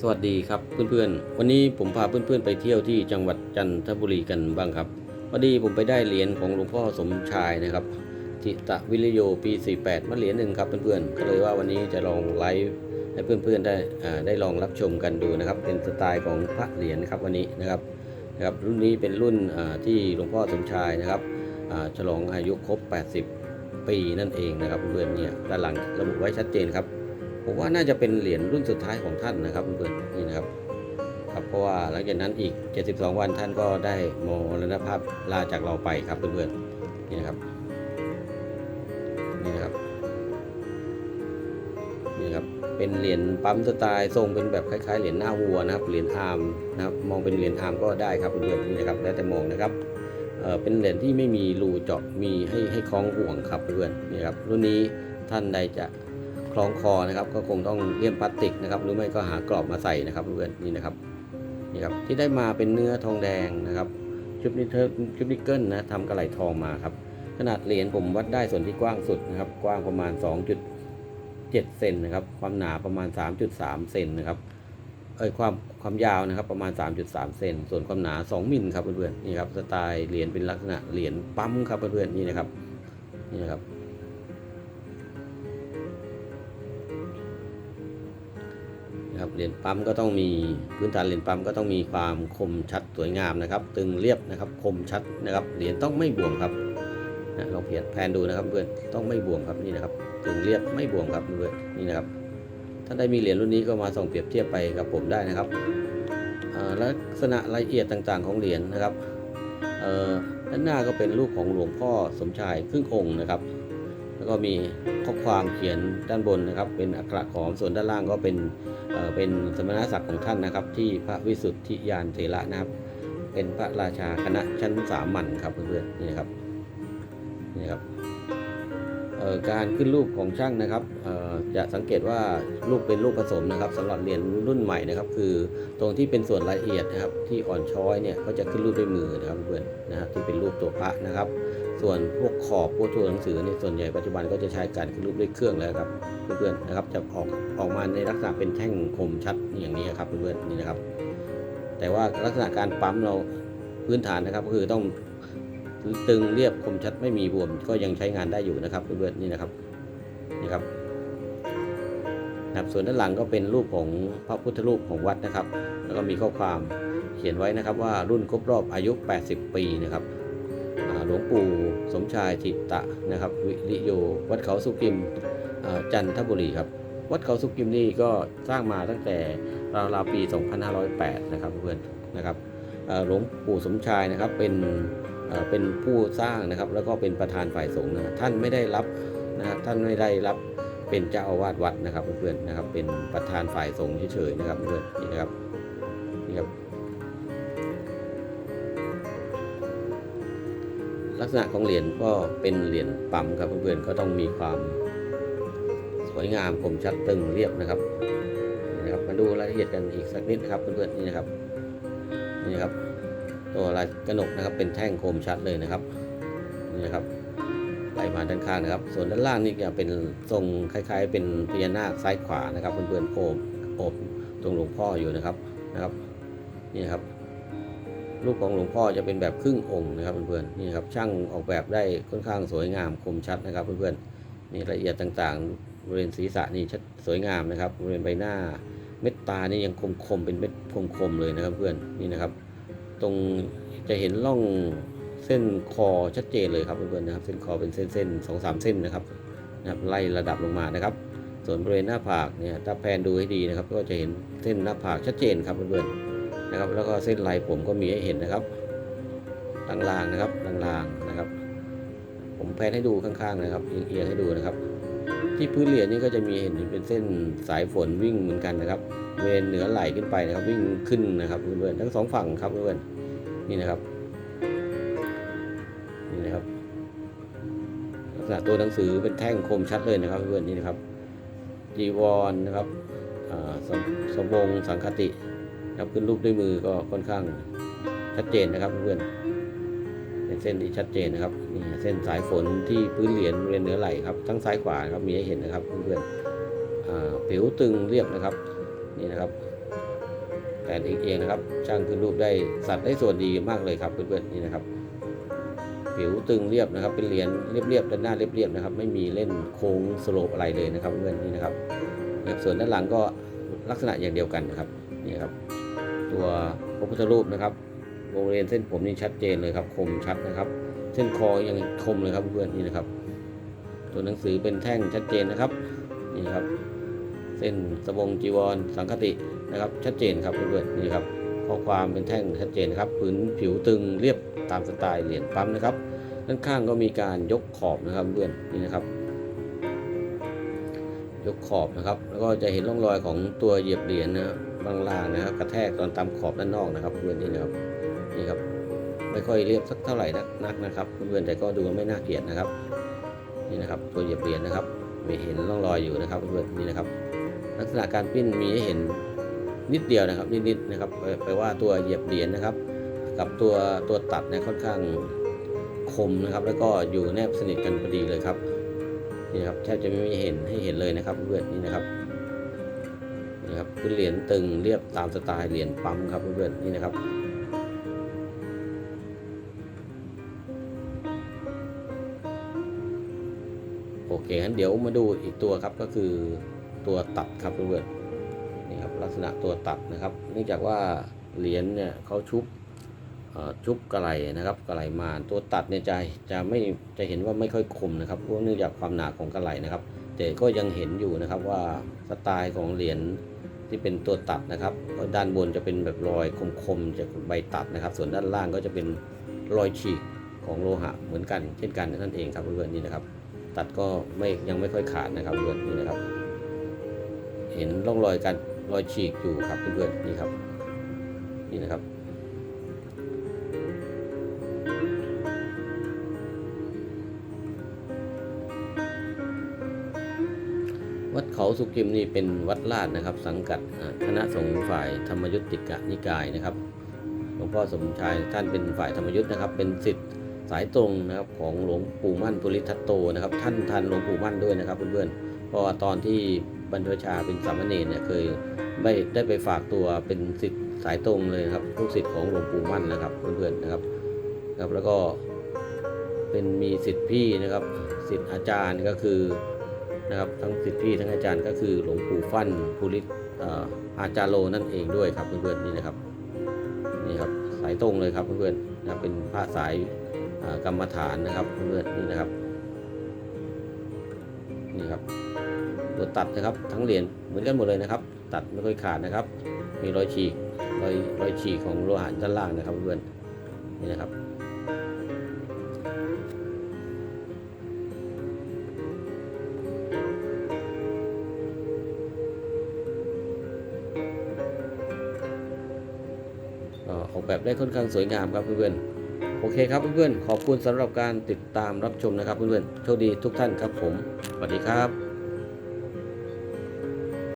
สวัสดีครับเพื่อนๆ วันนี้ผมพาเพื่อนๆไปเที่ยวที่จังหวัดจันทบุรีกันบ้างครับพอดีผมไปได้เหรียญของหลวงพ่อสมชายนะครับทิตะวิริโยปี 48มาเหรียญหนึ่งครับเพื่อนๆก็เลยว่าวันนี้จะลองไลฟ์ให้เพื่อนๆได้ได้ลองรับชมกันดูนะครับ เป็นสไตล์ของพระเหรียญนะครับวันนี้นะครับนะครับรุ่นนี้เป็นรุ่นที่หลวงพ่อสมชายนะครับฉลองอายุครบ 80 ปีนั่นเองนะครับเพื่อนๆเนี่ยด้านหลังระบุไว้ชัดเจนครับ ผมว่าน่าจะเป็นเหรียญรุ่นสุดท้ายของท่านนะครับเพื่อนๆนี่นะครับครับเพราะว่าหลังจากนั้นอีก 72 วันท่านก็ได้มรณภาพลาจากเราไปครับเพื่อนๆนี่นะครับนี่นะครับนี่ครับเป็นเหรียญปั๊มสไตล์ทรงเป็นแบบคล้ายๆเหรียญหน้าวัวนะครับเหรียญอาร์มนะครับมองเป็นเหรียญอาร์มก็ได้ครับเพื่อนๆนี่นะครับแล้วแต่มองนะครับเออเป็นเหรียญที่ไม่มีรูเจาะมีให้ให้คล้องห่วงครับเพื่อนๆนี่ครับรุ่นนี้ท่านใดจะ คล้องคอนะครับ ก็คงต้องเลี่ยมพลาสติกนะครับ หรือไม่ก็หากรอบมาใส่นะครับเพื่อนนี่นะครับนี่ครับที่ได้มาเป็นเนื้อทองแดงนะครับชุบนิเทอร์ชุบนิกเกิลนะทำกระไหลทองมาครับ ขนาดเหรียญผมวัดได้ส่วนที่กว้างสุดนะครับ กว้างประมาณ 2.7เซนนะครับ ความหนาประมาณ 3.3เซนนะครับเอ้ยความความยาวนะครับประมาณ 3.3 เซน ส่วนความหนา 2 มิลครับเพื่อนๆนี่ครับสไตล์เหรียญเป็นลักษณะเหรียญปั๊มครับเพื่อนๆนี่นะครับนี่นะครับ เหรียญปั๊มก็ต้องมีพื้นฐานเหรียญปั๊มก็ต้องมีความคมชัดสวยงามนะครับ ตึงเรียบนะครับคมชัดนะครับเหรียญต้องไม่บวมครับนะลองเพียนแพนดูนะครับเพื่อนต้องไม่บวมครับนี่นะครับ ตึงเรียบไม่บวมครับเพื่อนนี่นะครับถ้าได้มีเหรียญรุ่นนี้ก็มาส่องเปรียบเทียบไปกับผมได้นะครับลักษณะรายละเอียดต่างๆของเหรียญนะครับด้านหน้าก็เป็นรูปของหลวงพ่อสมชายครึ่งองค์นะครับ แล้วก็มีข้อความเขียนด้านบนนะครับ เป็นอักขระขอมส่วนด้านล่างก็เป็นเเป็นสมณศักดิ์ของท่านนะครับ ที่พระวิสุทธิยานเถระนะครับ เป็นพระราชาคณะชั้นสามัญครับเพื่อนๆนี่ครับนี่ครับการขึ้นรูปของช่างนะครับจะสังเกตว่ารูปเป็นรูปผสมนะครับสำหรับเหรียญรุ่นใหม่นะครับ คือตรงที่เป็นส่วนละเอียดนะครับ ที่อ่อนช้อยเนี่ยก็จะขึ้นรูปด้วยมือนะครับเพื่อนนะครับที่เป็นรูปตัวพระนะครับ ส่วนพวกขอบพวกตัวหนังสือเนี่ยส่วนใหญ่ปัจจุบันก็จะใช้การขึ้นรูปด้วยเครื่องแล้วครับเพื่อนๆนะครับจะออกออกมาในลักษณะเป็นแท่งคมชัดอย่างนี้ครับเพื่อนๆนี่นะครับ แต่ว่าลักษณะการปั๊มเราพื้นฐานนะครับก็คือต้องตึงเรียบคมชัดไม่มีบวมก็ยังใช้งานได้อยู่นะครับเพื่อนๆนี่นะครับนี่ครับนะครับส่วนด้านหลังก็เป็นรูปของพระพุทธรูปของวัดนะครับ แล้วก็มีข้อความเขียนไว้นะครับว่ารุ่นครบรอบอายุ 80 ปีนะครับ หลวงปู่สมชายทิตตะนะครับ วิริโย วัดเขาสุกิมจันทบุรีครับ วัดเขาสุกิมนี่ก็สร้างมาตั้งแต่ราวๆปี 2508 นะครับเพื่อนนะครับหลวงปู่สมชายนะครับเป็นเป็นผู้สร้างนะครับ แล้วก็เป็นประธานฝ่ายสงฆ์นะท่านไม่ได้รับนะท่านไม่ได้รับเป็นเจ้าอาวาสวัดนะครับเพื่อนๆนะครับ เป็นประธานฝ่ายสงฆ์เฉยๆนะครับเพื่อนนี่นะครับนี่ครับ ลักษณะของเหรียญก็เป็นเหรียญปั๊มครับเพื่อนๆก็ต้องมีความสวยงามคมชัดตึงเรียบนะครับนะครับ มาดูรายละเอียดกันอีกสักนิดนะครับเพื่อนๆนี่นะครับนี่นะครับ ตัวลายกระหนกนะครับเป็นแท่งคมชัดเลยนะครับนี่นะครับไล่มาด้านข้างนะครับ ส่วนด้านล่างนี่จะเป็นทรงคล้าย ๆ เป็นพญานาคซ้ายขวานะครับเพื่อนๆโอบโอบตรงหลวงพ่ออยู่นะครับนะครับ นี่ครับ รูปของหลวงพ่อจะเป็นแบบครึ่งองค์นะครับเพื่อนๆนี่ครับช่างออกแบบได้ค่อนข้างสวยงามคมชัดนะครับเพื่อนๆนี่รายละเอียดต่างๆบริเวณศีรษะนี่ชัดสวยงามนะครับบริเวณใบหน้า เม็ดตานี่ยังคมๆเป็นเม็ดคมๆเลยนะครับเพื่อนนี่นะครับ ตรงจะเห็นร่องเส้นคอชัดเจนเลยครับเพื่อนๆนะครับ เส้นคอเป็นเส้นๆสองสามเส้นนะครับนะครับไล่ระดับลงมานะครับ ส่วนบริเวณหน้าผากเนี่ยถ้าแพนดูให้ดีนะครับ ก็จะเห็นเส้นหน้าผากชัดเจนครับเพื่อนๆ นะครับ แล้วก็เส้นลายผมก็มีให้เห็นนะครับลางๆนะครับลางๆนะครับ ผมแพนให้ดูข้างๆนะครับเอียงๆให้ดูนะครับ ที่พื้นเหรียญนี่ก็จะมีเห็นเป็นเส้นสายฝนวิ่งเหมือนกันนะครับเวนเหนือไหลขึ้นไปนะครับ วิ่งขึ้นนะครับเพื่อนๆทั้งสองฝั่งครับเพื่อนๆนี่นะครับนี่นะครับลักษณะตัวหนังสือเป็นแท่งคมชัดเลยนะครับเพื่อนๆนี่นะครับจีวรนะครับอ่าสสบงสังคติ ครับขึ้นรูปด้วยมือก็ค่อนข้างชัดเจนนะครับเพื่อนเป็นเส้นที่ชัดเจนนะครับนี่เส้นสายฝนที่พื้นเหรียญบริเวณเนื้อไหล่ครับ ทั้งซ้ายขวาครับมีให้เห็นนะครับเพื่อนๆอ่าผิวตึงเรียบนะครับนี่นะครับแทนเองเองนะครับช่างขึ้นรูปได้สัตว์ได้ส่วนดีมากเลยครับเพื่อนๆนี่นะครับ ผิวตึงเรียบนะครับ เป็นเหรียญเรียบๆด้านหน้าเรียบๆนะครับ ไม่มีเล่นโค้งสโลปอะไรเลยนะครับเพื่อนนี่นะครับส่วนด้านหลังก็ลักษณะอย่างเดียวกันนะครับนี่ครับ ตัวพระพุทธรูปนะครับบริเวณเส้นผมนี่ชัดเจนเลยครับ คมชัดนะครับ เส้นคอยังคมเลยครับเพื่อนนี่นะครับ ตัวหนังสือเป็นแท่งชัดเจนนะครับนี่ครับ เส้นสบงจีวร สังคตินะครับ ชัดเจนครับเพื่อนนี่ครับข้อความเป็นแท่งชัดเจนครับผืนผิวตึงเรียบตามสไตล์เหรียญปั๊มนะครับด้านข้างก็มีการยกขอบนะครับเพื่อนนี่นะครับยกขอบนะครับ แล้วก็จะเห็นร่องรอยของตัวเหยียบเหรียญนะ บางล่างนะครับกระแทกตอนตามขอบด้านนอกนะครับเพื่อนนี่นะครับนี่ครับ ไม่ค่อยเรียบสักเท่าไหร่นักนะครับเพื่อนแต่ก็ดูไม่น่าเกลียดนะครับ นี่นะครับตัวเหยียบเหรียญนะครับมีเห็นร่องรอยอยู่นะครับเพื่อนนี่นะครับ ลักษณะการปิ้นมีให้เห็นนิดเดียวนะครับนิดๆนะครับแปลว่าตัวเหยียบเหรียญนะครับ กับตัวตัวตัดเนี่ยค่อนข้างคมนะครับ แล้วก็อยู่แนบสนิทกันพอดีเลยครับนี่ครับแทบจะไม่มีเห็นให้เห็นเลยนะครับเพื่อนนี่นะครับ นี่ครับคือเหรียญตึงเรียบตามสไตล์เหรียญปั๊มครับเพื่อนๆนี่นะครับโอเคงั้นเดี๋ยวมาดูอีกตัวครับก็คือตัวตัดครับเพื่อนๆนี่ครับลักษณะตัวตัดนะครับ เนื่องจากว่าเหรียญเนี่ยเขาชุบชุบกระไหลนะครับกระไหลมาตัวตัดเนี่ยจะจะไม่จะเห็นว่าไม่ค่อยคมนะครับเพราะเนื่องจากความหนาของกระไหลนะครับ แต่ก็ยังเห็นอยู่นะครับว่าสไตล์ของเหรียญ ที่เป็นตัวตัดนะครับด้านบนจะเป็นแบบรอยคมๆจากใบตัดนะครับ ส่วนด้านล่างก็จะเป็นรอยฉีกของโลหะเหมือนกัน เช่นกันนั่นเองครับเพื่อนๆนี่นะครับ ตัดก็ไม่ยังไม่ค่อยขาดนะครับเพื่อนนี่นะครับ เห็นร่องรอยการรอยฉีกอยู่ครับเพื่อนๆนี่ครับ นี่นะครับ วัดเขาสุกิมนี่เป็นวัดลาดนะครับ สังกัดคณะสงฆ์ฝ่ายธรรมยุติกะนิกายนะครับหลวงพ่อสมชายท่านเป็นฝ่ายธรรมยุทธ์นะครับ เป็นสิทธิ์สายตรงนะครับของหลวงปู่มั่นปุริทัตโตนะครับ ท่านทันหลวงปู่มั่นด้วยนะครับเพื่อนๆเพราะว่าตอนที่บรรพชาเป็นสามเณรเนี่ยเคยไม่ได้ไปฝากตัวเป็นสิทธิ์สายตรงเลยครับลูกศิษย์ของหลวงปู่มั่นนะครับเพื่อนๆนะครับครับแล้วก็เป็นมีสิทธิ์พี่นะครับสิทธิ์อาจารย์ก็คือ นะครับ ทั้งสิทธิพี่ทั้งอาจารย์ก็คือหลวงปู่ฟั่นภูริศเอ่อาจารโลนั่นเองด้วยครับเพื่อนๆนี่นะครับนี่ครับสายตรงเลยครับเพื่อนๆนะครับเป็นพระสายกรรมฐานนะครับเพื่อนๆนี่นะครับนี่ครับตัวตัดนะครับทั้งเหรียญเหมือนกันหมดเลยนะครับ ตัดไม่ค่อยขาดนะครับ มีรอยฉีกรอยรอยฉีกของโลหะด้านล่างนะครับเพื่อนนี่นะครับ ออกแบบได้ค่อนข้างสวยงามครับเพื่อนๆโอเคครับเพื่อนๆขอบคุณสำหรับการติดตามรับชมนะครับเพื่อนๆโชคดีทุกท่านครับผมสวัสดีครับ